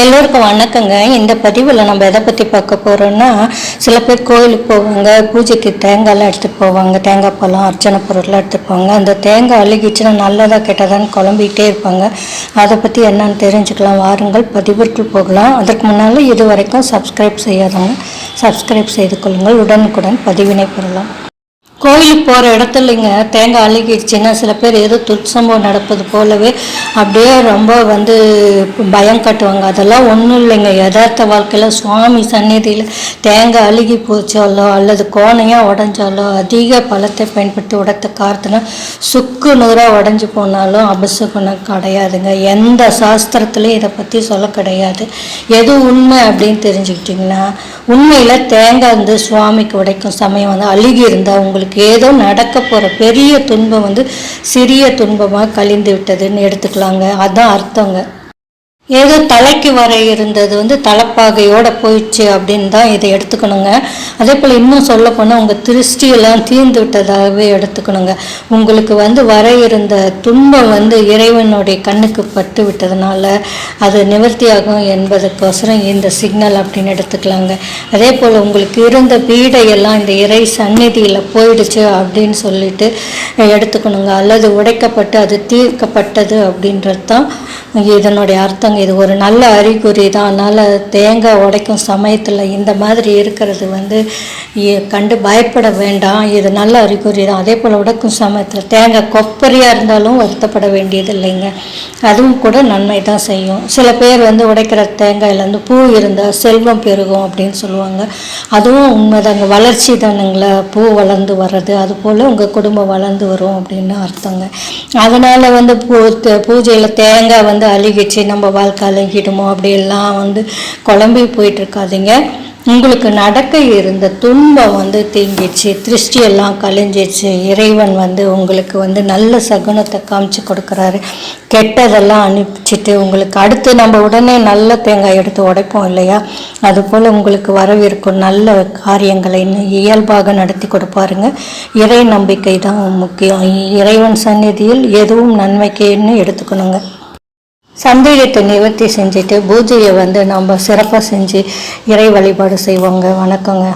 எல்லோருக்கும் வணக்கங்க. இந்த பதிவில் நம்ம எதை பற்றி பார்க்க போகிறோம்னா சில பேர் கோயிலுக்கு போவாங்க பூஜைக்கு தேங்காய்லாம் எடுத்துகிட்டு போவாங்க தேங்காய் பழம் அர்ச்சனை பொருள்லாம் எடுத்துகிட்டு போவாங்க. அந்த தேங்காய் அழுகிச்சுன்னா நல்லதா கெட்டதான்னு குழம்பிக்கிட்டே இருப்பாங்க. அதை பற்றி என்னன்னு தெரிஞ்சுக்கலாம். வாருங்கள் பதிவிற்குள் போகலாம். அதற்கு முன்னால் இது வரைக்கும் சப்ஸ்கிரைப் செய்யாதவங்க சப்ஸ்கிரைப் செய்து கொள்ளுங்கள். உடனுக்குடன் பதிவினை பெறலாம். கோயிலுக்கு போகிற இடத்துலங்க தேங்காய் அழுகிடுச்சுன்னா சில பேர் ஏதோ துர்சம்பவம் நடப்பது போலவே அப்படியே ரொம்ப வந்து பயம் காட்டுவாங்க. அதெல்லாம் ஒன்றும் இல்லைங்க. யதார்த்த வாழ்க்கையில் சுவாமி சந்நிதியில் தேங்காய் அழுகி போச்சாலோ அல்லது கோணையாக உடஞ்சாலோ அதிக பழத்தை பயன்படுத்தி உடைத்த காரணத்தினா சுக்கு நூறாக உடஞ்சி போனாலும் அபசகுணம் கிடையாதுங்க. எந்த சாஸ்திரத்துலையும் இதை பற்றி சொல்ல கிடையாது. எது உண்மை அப்படின்னு தெரிஞ்சுக்கிட்டிங்கன்னா உண்மையில் தேங்காய் வந்து சுவாமிக்கு உடைக்கும் சமயம் வந்து அழுகி இருந்தால் உங்களுக்கு ஏதோ நடக்க போகிற பெரிய துன்பம் வந்து சிறிய துன்பமாக கழிந்து விட்டதுன்னு எடுத்துக்கலாங்க. அதுதான் அர்த்தங்க. ஏதோ தலைக்கு வர இருந்தது வந்து தலைப்பாகையோட போயிடுச்சு அப்படின்னு தான் இதை எடுத்துக்கணுங்க. அதே போல் இன்னும் சொல்ல போனால் உங்கள் திருஷ்டியெல்லாம் தீர்ந்து விட்டதாகவே எடுத்துக்கணுங்க. உங்களுக்கு வந்து வர இருந்த துன்பம் வந்து இறைவனுடைய கண்ணுக்கு பட்டு விட்டதுனால அது நிவர்த்தியாகும் என்பதற்கோசரம் இந்த சிக்னல் அப்படின்னு எடுத்துக்கலாங்க. அதே போல் உங்களுக்கு இருந்த பீடையெல்லாம் இந்த இறை சந்நிதியில் போயிடுச்சு அப்படின்னு சொல்லிட்டு எடுத்துக்கணுங்க. அல்லது உடைக்கப்பட்டு அது தீர்க்கப்பட்டது அப்படின்றது தான் இதனுடைய அர்த்தங்க இது ஒரு நல்ல அறிகுறி தான். அதனால் தேங்காய் உடைக்கும் சமயத்தில் இந்த மாதிரி இருக்கிறது வந்து கண்டு பயப்பட வேண்டாம். இது நல்ல அறிகுறி தான். அதே போல் உடைக்கும் சமயத்தில் தேங்காய் கொப்பரியாக இருந்தாலும் வருத்தப்பட வேண்டியது இல்லைங்க. அதுவும் கூட நன்மை தான் செய்யும். சில பேர் வந்து உடைக்கிற தேங்காயிலேருந்து பூ இருந்தால் செல்வம் பெருகும் அப்படின்னு சொல்லுவாங்க. அதுவும் உண்மைதாங்க. வளர்ச்சி தானுங்களா. பூ வளர்ந்து வர்றது. அது போல் உங்கள் குடும்பம் வளர்ந்து வரும் அப்படின்னு அர்த்தங்க. அதனால் வந்து பூ பூஜையில் தேங்காய் வந்து அழுகிச்சு நம்ம வாழ்க்கை அழுகிடுமோ அப்படியெல்லாம் வந்து குழம்பி போயிட்டுருக்காதீங்க. உங்களுக்கு நடக்க இருந்த துன்பம் வந்து தீங்கிடுச்சு திருஷ்டியெல்லாம் கழிஞ்சிச்சு இறைவன் வந்து உங்களுக்கு வந்து நல்ல சகுனத்தை காமிச்சு கொடுக்குறாரு. கெட்டதெல்லாம் அனுப்பிச்சிட்டு உங்களுக்கு அடுத்து நம்ம உடனே நல்ல தேங்காய் எடுத்து உடைப்போம் இல்லையா? அதுபோல் உங்களுக்கு வரவிருக்கும் நல்ல காரியங்களை இன்னும் இயல்பாக நடத்தி கொடுப்பாருங்க. இறை நம்பிக்கை தான் முக்கியம். இறைவன் சந்நிதியில் எதுவும் நன்மைக்குன்னு எடுத்துக்கணுங்க. சந்தேகத்தை நிவர்த்தி செஞ்சுட்டு பூஜையை வந்து நம்ம சிறப்பாக செஞ்சு இறை வழிபாடு செய்வோங்க. வணக்கங்க.